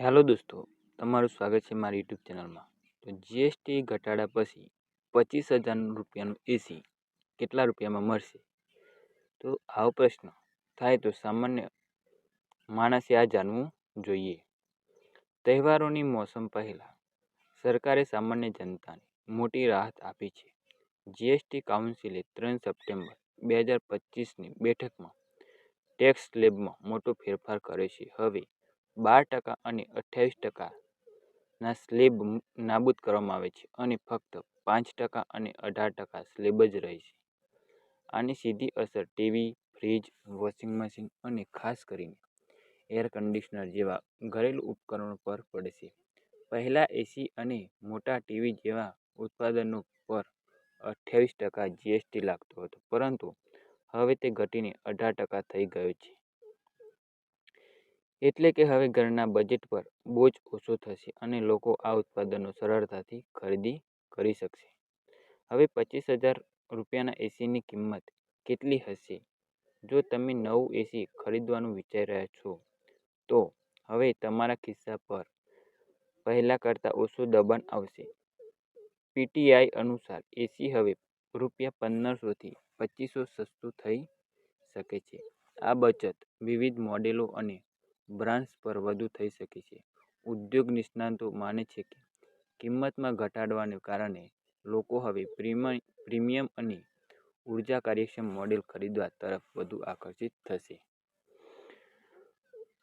Hello દોસ્તો, તમારું સ્વાગત છે મારી યુટ્યુબ ચેનલમાં. તો જીએસટી ઘટાડા પછી પચીસ હજાર રૂપિયાનું એસી કેટલા રૂપિયામાં મળશે? તો આવો પ્રશ્ન, થાય તો સામાન્ય માણસે આ જાણવું જોઈએ. તહેવારોની મોસમ પહેલાં, સરકારે સામાન્ય જનતાને મોટી રાહત આપી છે. જીએસટી કાઉન્સિલે ત્રણ સપ્ટેમ્બર બે હજાર પચીસની બેઠકમાં ટેક્સ સ્લેબમાં મોટો ફેરફાર કર્યો છે. હવે બાર ટકા અને અઠ્યાવીસ ટકાના સ્લેબ નાબૂદ કરવામાં આવે છે અને ફક્ત પાંચ ટકા અને અઢાર ટકા સ્લેબ જ રહે છે. આની સીધી અસર ટીવી, ફ્રીજ, વોશિંગ મશીન અને ખાસ કરીને એર કન્ડિશનર જેવા ઘરેલું ઉપકરણો પર પડે છે. પહેલાં એસી અને મોટા ટીવી જેવા ઉત્પાદનો પર અઠ્યાવીસ ટકા જીએસટી લાગતો હતો, પરંતુ હવે તે ઘટીને અઢાર ટકા થઈ ગયો છે. એટલે કે હવે ઘરના બજેટ પર બોજ ઓછો થશે અને લોકો આ ઉત્પાદનો સરળતાથી ખરીદી કરી શકશે. હવે પચીસ હજાર રૂપિયાના એસીની કિંમત કેટલી હશે? જો તમે નવું એસી ખરીદવાનું વિચારી રહ્યા છો, તો હવે તમારા ખિસ્સા પર પહેલાં કરતાં ઓછું દબાણ આવશે. પીટીઆઈ અનુસાર એસી હવે રૂપિયા પંદરસોથી પચીસો સસ્તું થઈ શકે છે. આ બચત વિવિધ મોડેલો અને બ્રાન્ડ્સ પર વધુ થઈ શકે છે. ઉદ્યોગ નિષ્ણાતો માને છે કે કિંમતમાં ઘટાડાને કારણે લોકો હવે પ્રીમિયમ અને ઊર્જા કાર્યક્ષમ મોડેલ ખરીદવા તરફ વધુ આકર્ષિત થશે.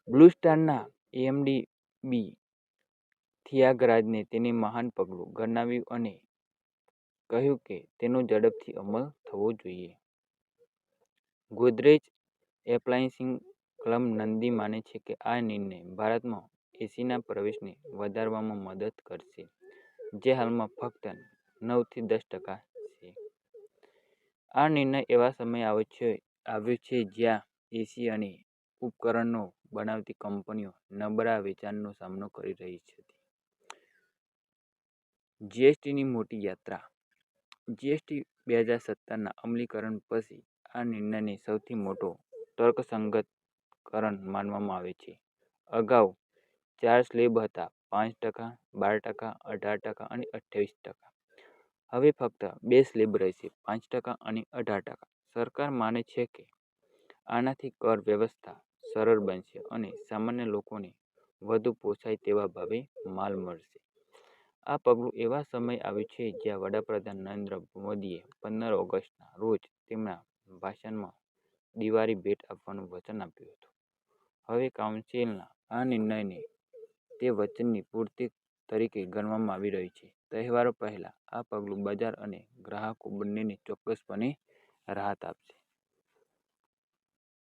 બ્લુ સ્ટારના એએમડી બી થિયાગરાજને તેને મહાન પગલું ગણાવ્યું અને કહ્યું કે તેનો ઝડપથી અમલ થવો જોઈએ. ગોદરેજ એપ્લાયન્સિસ ક્લબ નંદી માને છે કે આ નિર્ણય ભારતમાં એસીના પ્રવેશને વધારવામાં મદદ કરશે, જે હાલમાં ફક્ત નવથી દસ ટકા છે. આ નિર્ણય એવા સમયે આવ્યો છે જ્યાં એસી અને ઉપકરણો બનાવતી કંપનીઓ નબળા વેચાણનો સામનો કરી રહી છે. જીએસટીની મોટી યાત્રા. જીએસટી બે હજાર સત્તરના અમલીકરણ પછી આ નિર્ણયને સૌથી મોટો તર્કસંગતકરણ માનવામાં આવે છે. અગાઉ ચાર સ્લેબ હતા, પાંચ ટકા, બાર ટકા, અઢાર ટકા અને અઠ્યાવીસ ટકા. હવે ફક્ત બે સ્લેબ રહેશે, પાંચ ટકા અને અઢાર ટકા. સરકાર માને છે કે આનાથી કર વ્યવસ્થા સરળ બનશે અને સામાન્ય લોકોને વધુ પોસાય તેવા ભાવે માલ મળશે. આ પગલું એવા સમય આવ્યું છે જ્યાં વડાપ્રધાન નરેન્દ્ર મોદીએ પંદર ઓગસ્ટના રોજ તેમના ભાષણમાં દિવાળી ભેટ આપવાનું વચન આપ્યું હતું. હવે કાઉન્સિલના આ નિર્ણયને તે વચનની પૂર્તિ તરીકે ગણવામાં આવી રહી છે. તહેવારો પહેલાં આ પગલું બજાર અને ગ્રાહકો બંનેને ચોક્કસપણે રાહત આપશે.